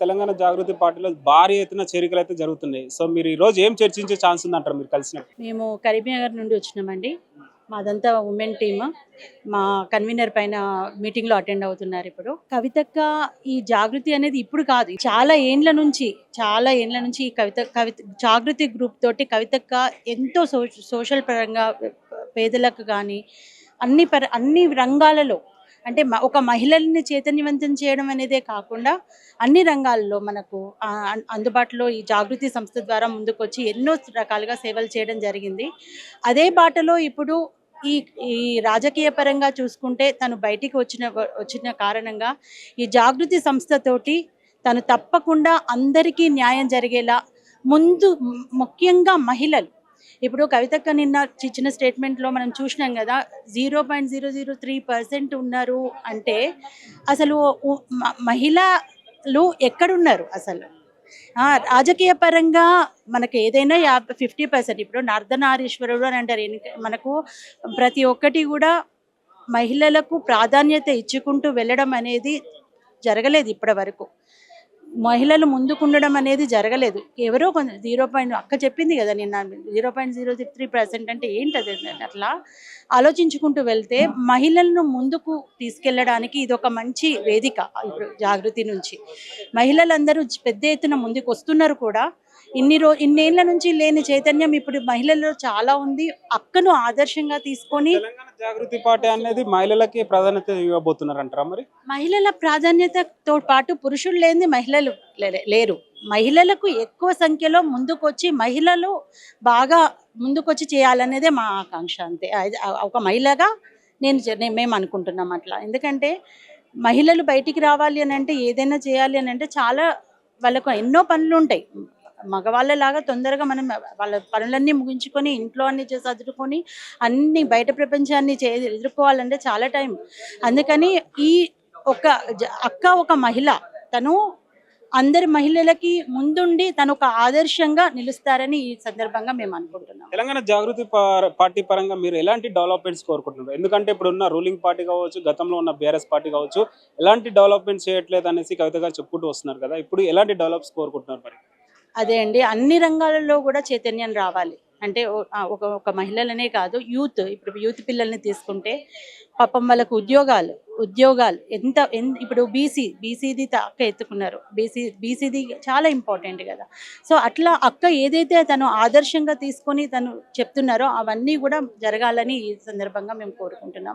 తెలంగాణ జాగృతి పార్టీలో భారీ ఎత్తున చేరికలు అయితే జరుగుతున్నాయి. సో మీరు ఈ రోజు ఏం చర్చించే ఛాన్స్ ఉందంటారు మీరు కలిసి మేము కరీంనగర్ నుండి వచ్చినామండి. మాదంతా ఉమెన్ టీమ్. మా కన్వీనర్ పైన మీటింగ్లో అటెండ్ అవుతున్నారు ఇప్పుడు. కవితక్క ఈ జాగృతి అనేది ఇప్పుడు కాదు. చాలా ఏండ్ల నుంచి చాలా ఏండ్ల నుంచి ఈ కవిత కవిత జాగృతి గ్రూప్ తోటి కవితక్క ఎంతో సోషల్ పరంగా పేదలకు కానీ అన్ని పర అన్ని రంగాలలో అంటే ఒక మహిళల్ని చైతన్యవంతం చేయడం అనేదే కాకుండా అన్ని రంగాల్లో మనకు అన్- అందుబాటులో ఈ జాగృతి సంస్థ ద్వారా ముందుకొచ్చి ఎన్నో రకాలుగా సేవలు చేయడం జరిగింది. అదే బాటలో ఇప్పుడు ఈ ఈ రాజకీయ పరంగా చూసుకుంటే తను బయటికి వచ్చిన వచ్చిన కారణంగా ఈ జాగృతి సంస్థతోటి తను తప్పకుండా అందరికీ న్యాయం జరిగేలా ముందు ముఖ్యంగా మహిళలు ఇప్పుడు కవితక్క నిన్న ఇచ్చిన స్టేట్మెంట్లో మనం చూసినాం కదా zero point zero zero three percent ఉన్నారు అంటే అసలు మహిళలు ఎక్కడున్నారు అసలు? ఆ, రాజకీయ పరంగా మనకి ఏదైనా యాభై ఫిఫ్టీ పర్సెంట్ ఇప్పుడు నర్ధనారీశ్వరుడు అని అంటారు. మనకు ప్రతి ఒక్కటి కూడా మహిళలకు ప్రాధాన్యత ఇచ్చుకుంటూ వెళ్ళడం అనేది జరగలేదు ఇప్పటి వరకు. మహిళలు ముందుకుండడం అనేది జరగలేదు. ఎవరో కొంచెం జీరో పాయింట్ అక్క చెప్పింది కదా నిన్న zero point zero three percent అంటే ఏంటది అట్లా ఆలోచించుకుంటూ వెళ్తే మహిళలను ముందుకు తీసుకెళ్ళడానికి ఇది ఒక మంచి వేదిక ఇప్పుడు జాగృతి నుంచి. మహిళలందరూ పెద్ద ఎత్తున ముందుకు వస్తున్నారు కూడా. ఇన్ని రో ఇన్నేళ్ళ నుంచి లేని చైతన్యం ఇప్పుడు మహిళల్లో చాలా ఉంది. అక్కను ఆదర్శంగా తీసుకొని జాగృతి పార్టీ అనేది మహిళలకి ప్రాధాన్యత ఇవ్వబోతున్నారు అంటారా మరి? మహిళల ప్రాధాన్యతతో పాటు పురుషులు లేని మహిళలు లేరు. మహిళలకు ఎక్కువ సంఖ్యలో ముందుకొచ్చి మహిళలు బాగా ముందుకొచ్చి చేయాలనేదే మా ఆకాంక్ష అంతే. ఒక మహిళగా నేను- మేము అనుకుంటున్నాం అట్లా. ఎందుకంటే మహిళలు బయటికి రావాలి అని అంటే ఏదైనా చేయాలి అని అంటే చాలా వాళ్ళకు ఎన్నో పనులు ఉంటాయి మగవాళ్ళలాగా తొందరగా మనం వాళ్ళ పనులన్నీ ముగించుకొని ఇంట్లో అన్ని చేసి చదువుకొని అన్ని బయట ప్రపంచాన్ని చే ఎదుర్కోవాలంటే చాలా టైం. అందుకని ఈ ఒక అక్క ఒక మహిళ తను అందరి మహిళలకి ముందుండి తను ఒక ఆదర్శంగా నిలుస్తారని ఈ సందర్భంగా మేము అనుకుంటున్నాం. తెలంగాణ జాగృతి పార్టీ పరంగా మీరు ఎలాంటి డెవలప్మెంట్స్ కోరుకుంటున్నారు? ఎందుకంటే ఇప్పుడు ఉన్న రూలింగ్ పార్టీ కావచ్చు గతంలో ఉన్న బీఆర్ఎస్ పార్టీ కావచ్చు ఎలాంటి డెవలప్మెంట్స్ చేయట్లేదు అనేసి కవితగా చెప్పుకుంటూ వస్తున్నారు కదా ఇప్పుడు ఎలాంటి డెవలప్స్ కోరుకుంటున్నారు మరి? అదే అండి. అన్ని రంగాలలో కూడా చైతన్యం రావాలి. అంటే ఒక ఒక మహిళలనే కాదు యూత్. ఇప్పుడు యూత్ పిల్లల్ని తీసుకుంటే పాపం వాళ్ళకు ఉద్యోగాలు ఉద్యోగాలు ఎంత ఇప్పుడు బీసీ బీసీది అక్క ఎత్తుకున్నారు. బీసీ బీసీది చాలా ఇంపార్టెంట్ కదా. సో అట్లా అక్క ఏదైతే తను ఆదర్శంగా తీసుకొని తను చెప్తున్నారో అవన్నీ కూడా జరగాలని ఈ సందర్భంగా మేము కోరుకుంటున్నాం.